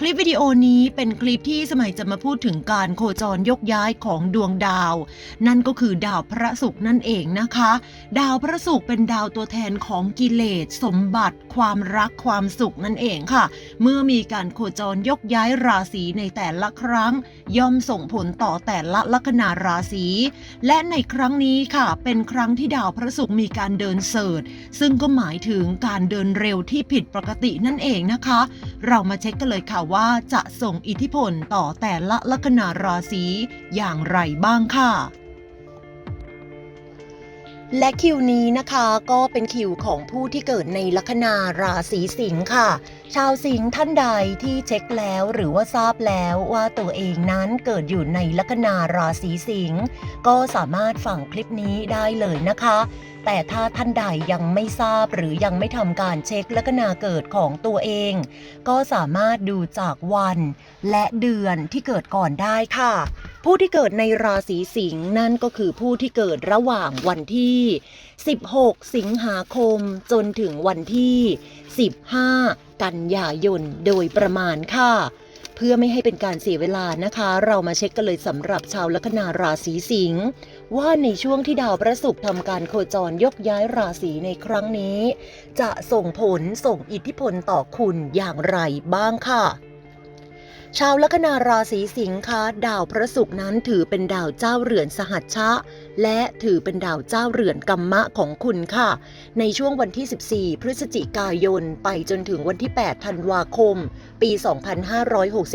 คลิปวิดีโอนี้เป็นคลิปที่สมัยจะมาพูดถึงการโคจรยกย้ายของดวงดาว นั่นก็คือดาวพระศุกร์นั่นเองนะคะ ดาวพระศุกร์เป็นดาวตัวแทนของกิเลสสมบัติ ความรักความสุขนั่นเองค่ะ เมื่อมีการโคจรยกย้ายราศีในแต่ละครั้ง ย่อมส่งผลต่อแต่ละลัคนาราศีและในครั้งนี้ค่ะ เป็นครั้งที่ดาวพระศุกร์มีการเดินเสริฐซึ่งก็หมายถึงการเดินเร็วที่ผิดปกตินั่นเองนะคะ เรามาเช็คกันเลยค่ะว่าจะส่งอิทธิพลต่อแต่ละลัคนาราศีอย่างไรบ้างค่ะและคิวนี้นะคะก็เป็นคิวของผู้ที่เกิดในลัคนาราศีสิงค์ค่ะ ชาวสิงห์ท่านใดที่เช็คแล้วหรือว่าทราบแล้วว่าตัวเองนั้นเกิดอยู่ในลัคนาราศีสิงห์ก็สามารถฟังคลิปนี้ได้เลยนะคะ แต่ถ้าท่านใดยังไม่ทราบหรือยังไม่ทำการเช็คลัคนาเกิดของตัวเอง ก็สามารถดูจากวัน และเดือนที่เกิดก่อนได้ค่ะ ผู้ที่เกิดในราศีสิงห์นั่นก็คือผู้ที่เกิดระหว่างวันที่ 16 สิงหาคมจนถึงวันที่ 15 กันยายนโดยประมาณค่ะ เพื่อไม่ให้เป็นการเสียเวลานะคะ เรามาเช็คกันเลยสำหรับชาวลัคนาราศีสิงห์ว่าในช่วงที่ดาวพระศุกร์ทำการโคจรยกย้ายราศีในครั้งนี้ จะส่งผลส่งอิทธิพลต่อคุณอย่างไรบ้างค่ะ ชาวลัคนาราศีสิงค์คะดาวพระศุกร์นั้นถือเป็นดาวเจ้าเรือนสหัชชะ และถือเป็นดาวเจ้าเรือนกัมมะของคุณค่ะ ในช่วงวันที่ 14 พฤศจิกายน ไปจนถึงวันที่ 8 ธันวาคม ปี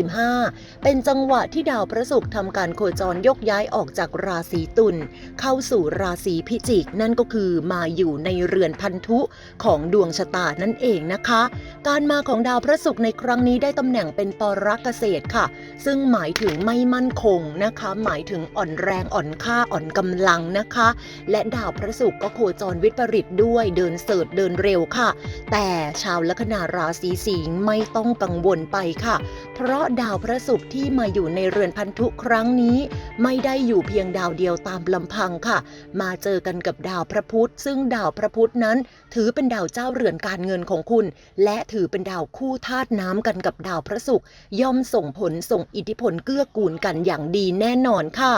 2565 เป็นจังหวะที่ดาวพระศุกร์ทำการโคจรยกย้ายออกจากราศีตุลเข้าสู่ราศีพิจิก นั่นก็คือมาอยู่ในเรือนพันธุของดวงชะตานั่นเองนะคะ การมาของดาวพระศุกร์ในครั้งนี้ได้ตำแหน่งเป็นปรเกษตค่ะ ซึ่งหมายถึงไม่มั่นคงนะคะ หมายถึงอ่อนแรงอ่อนค่าอ่อนกำลังนะคะ และดาวพระศุกร์ก็โคจรวิปริตด้วยเดินเสิร์ชเดินเร็วค่ะ แต่ชาวลัคนาราศีสิงห์ไม่ต้องกังวลไปค่ะ เพราะดาวพระศุกร์ที่มาอยู่ในเรือนพันธุครั้งนี้ ไม่ได้อยู่เพียงดาวเดียวตามลำพังค่ะ มาเจอกันกับดาวพระพุธ ซึ่งดาวพระพุธนั้น ถือเป็นดาวเจ้าเรือนการเงินของคุณ และถือเป็นดาวคู่ธาตุน้ำกันกับดาวพระศุกร์ย่อมส่งผลส่งอิทธิพลเกื้อกูลกันอย่างดีแน่นอนค่ะ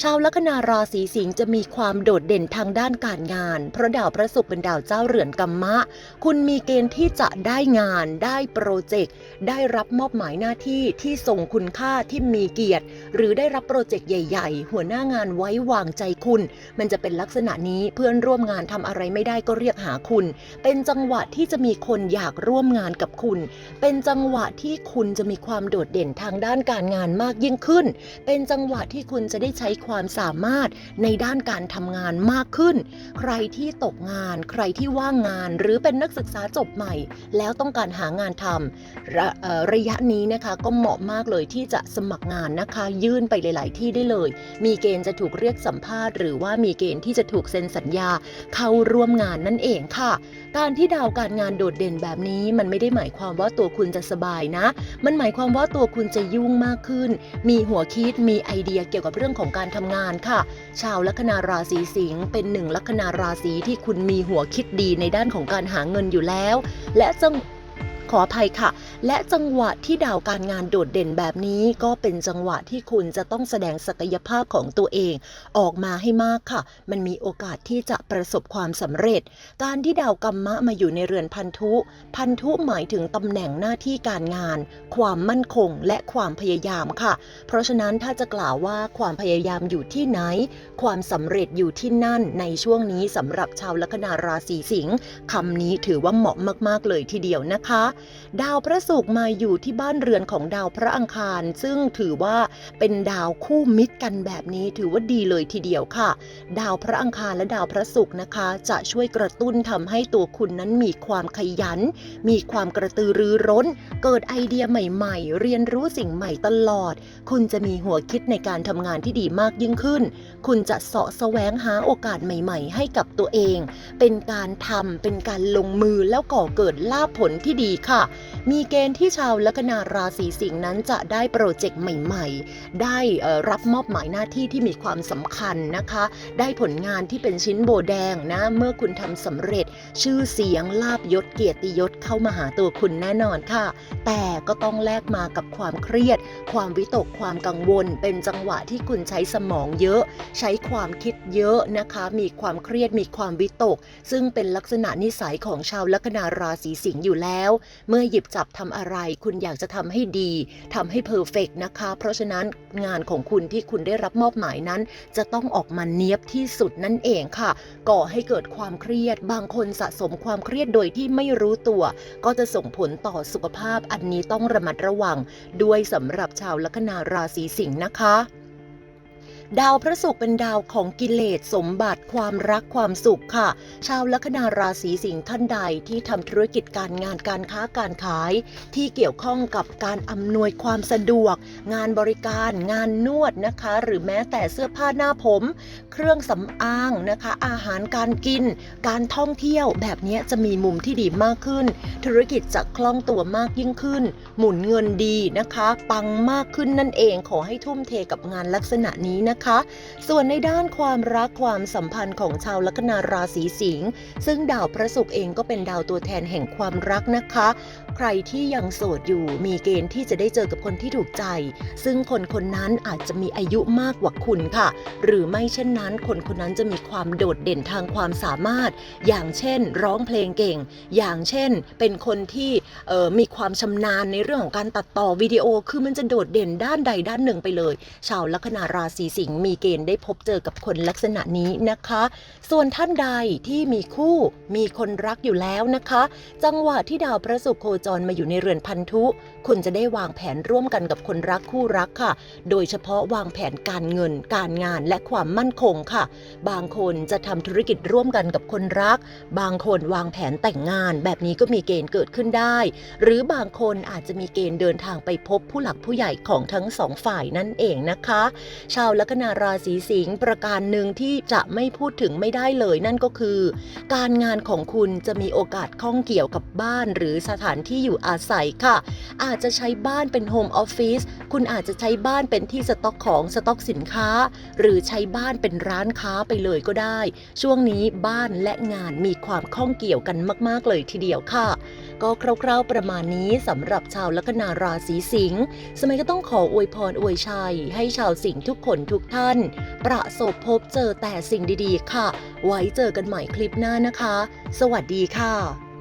ชาวลัคนาราศีสิงห์จะมีความโดดเด่นทางด้านการงาน เพราะดาวพระศุกร์เป็นดาวเจ้าเรือนกัมมะ คุณมีเกณฑ์ที่จะได้งาน ได้โปรเจกต์ ได้รับมอบหมายหน้าที่ที่ทรงคุณค่าที่มีเกียรติ หรือได้รับโปรเจกต์ใหญ่ ๆ หัวหน้างานไว้วางใจคุณ มันจะเป็นลักษณะนี้เพื่อนร่วมงานทำอะไรไม่ได้ก็เรียกหาคุณ เป็นจังหวะที่จะมีคนอยากร่วมงานกับคุณ เป็นจังหวะที่คุณจะมีความโดดเด่นทางด้านการงานมากยิ่งขึ้น เป็นจังหวะที่คุณจะได้ใช้ความสามารถในด้านการทำงานมากขึ้น ใครที่ตกงาน ใครที่ว่างงาน หรือเป็นนักศึกษาจบใหม่ แล้วต้องการหางานทำระระยะนี้นะคะก็เหมาะมากเลยที่จะสมัครงานนะคะ ยื่นไปหลาย ๆ ที่ได้เลย มีเกณฑ์จะถูกเรียกสัมภาษณ์ หรือว่ามีเกณฑ์ที่จะถูกเซ็นสัญญาเข้าร่วมงานนั่นเองค่ะ การที่ดาวการงานโดดเด่นแบบนี้มันไม่ได้หมายความว่าตัวคุณจะสบายนะ มันหมายความว่าตัววคุณจะยุ่งมากขึ้น มีหัวคิด มีไอเดียเกี่ยวกับเรื่องของการทำงานค่ะ ชาวลัคนาราศีสิงห์เป็นหนึ่งลัคนาราศีที่คุณมีหัวคิดดีในด้านของการหาเงินอยู่แล้ว และจัง ขออภัยค่ะ และจังหวะที่ดาวการงานโดดเด่นแบบนี้ก็เป็นจังหวะที่คุณจะต้องแสดงศักยภาพของตัวเอง ออกมาให้มากค่ะ มันมีโอกาสที่จะประสบความสำเร็จ การที่ดาวกัมมะมาอยู่ในเรือนพันธุ พันธุหมายถึงตำแหน่งหน้าที่การงาน ความมั่นคงและความพยายามค่ะ เพราะฉะนั้นถ้าจะกล่าวว่าความพยายามอยู่ที่ไหน ความสำเร็จอยู่ที่นั่นในช่วงนี้สำหรับชาวลัคนาราศีสิงห์คำนี้ถือว่าเหมาะมากๆเลยทีเดียวนะคะดาวพระศุกร์มาอยู่ที่บ้านเรือนของดาวพระอังคาร ซึ่งถือว่าเป็นดาวคู่มิตรกันแบบนี้ถือว่าดีเลยทีเดียวค่ะ ดาวพระอังคารและดาวพระศุกร์นะคะ จะช่วยกระตุ้นทำให้ตัวคุณนั้นมีความขยัน มีความกระตือรือร้น เกิดไอเดียใหม่ๆ เรียนรู้สิ่งใหม่ตลอด คุณจะมีหัวคิดในการทำงานที่ดีมากยิ่งขึ้น คุณจะเสาะแสวงหาโอกาสใหม่ ๆ ให้กับตัวเอง เป็นการทำเป็นการลงมือแล้วก่อเกิดลาภผลที่ดีค่ะค่ะ มีเกณฑ์ที่ชาวลัคนาราศีสิงห์นั้นจะได้โปรเจกต์ใหม่ ๆ ได้รับมอบหมายหน้าที่ที่มีความสำคัญนะคะ ได้ผลงานที่เป็นชิ้นโบแดงนะ เมื่อคุณทำสำเร็จชื่อเสียงลาบยศเกียรติยศเข้ามาหาตัวคุณแน่นอนค่ะ แต่ก็ต้องแลกมากับความเครียด ความวิตกความกังวล เป็นจังหวะที่คุณใช้สมองเยอะ ใช้ความคิดเยอะนะคะ มีความเครียดมีความวิตก ซึ่งเป็นลักษณะนิสัยของชาวลัคนาราศีสิงห์อยู่แล้วเมื่อหยิบจับทำอะไร คุณอยากจะทำให้ดีทำให้เพอร์เฟกนะคะ เพราะฉะนั้นงานของคุณที่คุณได้รับมอบหมายนั้น จะต้องออกมาเนียบที่สุดนั่นเองค่ะ ก่อให้เกิดความเครียด บางคนสะสมความเครียดโดยที่ไม่รู้ตัว ก็จะส่งผลต่อสุขภาพอันนี้ต้องระมัดระวัง ด้วยสำหรับชาวลัคนาราศีสิงห์นะคะ ดาวพระศุกร์เป็นดาวของกิเลสสมบัติความรักความสุขค่ะ ชาวลัคนาราศีสิงห์ท่านใดที่ทำธุรกิจการงานการค้าการขาย ที่เกี่ยวข้องกับการอำนวยความสะดวก งานบริการ งานนวดนะคะ หรือแม้แต่เสื้อผ้าหน้าผม เครื่องสำอางนะคะ อาหารการกิน การท่องเที่ยวแบบนี้จะมีมุมที่ดีมากขึ้น ธุรกิจจะคล่องตัวมากยิ่งขึ้น หมุนเงินดีนะคะ ปังมากขึ้นนั่นเองขอให้ทุ่มเทกับงานลักษณะนี้นะคะส่วนในด้านความรักความสัมพันธ์ของชาวลัคนาราศีสิงห์ซึ่งดาวพระศุกร์เองก็เป็นดาวตัวแทนแห่งความรักนะคะ ใครที่ยังโสดอยู่มีเกณฑ์ที่จะได้เจอกับคนที่ถูกใจ ซึ่งคนคนนั้นอาจจะมีอายุมากกว่าคุณค่ะ หรือไม่เช่นนั้นคนคนนั้นจะมีความโดดเด่นทางความสามารถ อย่างเช่น ร้องเพลงเก่ง อย่างเช่น เป็นคนที่มีความชำนาญในเรื่องของการตัดต่อวิดีโอคือมันจะโดดเด่นด้านใดด้านหนึ่งไปเลย ชาวลัคนาราศีสิงห์มีเกณฑ์ได้พบเจอกับคนลักษณะนี้นะคะ ส่วนท่านใดที่มีคู่มีคนรักอยู่แล้วนะคะ จังหวะที่ดาวพระศุกร์โคจรมาอยู่ในเรือนพันธุ คุณจะได้วางแผนร่วมกันกับคนรักคู่รักค่ะ โดยเฉพาะวางแผนการเงิน การงานและความมั่นคงค่ะ บางคนจะทำธุรกิจร่วมกันกับคนรัก บางคนวางแผนแต่งงาน แบบนี้ก็มีเกณฑ์เกิดขึ้นได้ หรือบางคนอาจจะมีเกณฑ์เดินทางไปพบผู้หลักผู้ใหญ่ของทั้งสองฝ่ายนั่นเองนะคะ ชาวลัคนาราศีสิงห์ประการหนึ่งที่จะไม่พูดถึงไม่ได้เลยนั่นก็คือ การงานของคุณจะมีโอกาสข้องเกี่ยวกับบ้านหรือสถานที่อยู่อาศัยค่ะ อาจจะใช้บ้านเป็นโฮมออฟฟิศคุณอาจจะใช้บ้านเป็นที่สต็อกของสต็อกสินค้า หรือใช้บ้านเป็นร้านค้าไปเลยก็ได้ ช่วงนี้บ้านและงานมีความข้องเกี่ยวกันมาก ๆ เลยทีเดียวค่ะ ก็คร่าวๆประมาณนี้สำหรับชาวลัคนาราศีสิงห์สมัยก็ต้องขออวยพรอวยชัย ให้ชาวสิงห์ทุกคนทุกท่าน ประสบพบเจอแต่สิ่งดีๆ ค่ะ ไว้เจอกันใหม่คลิปหน้านะคะ สวัสดีค่ะ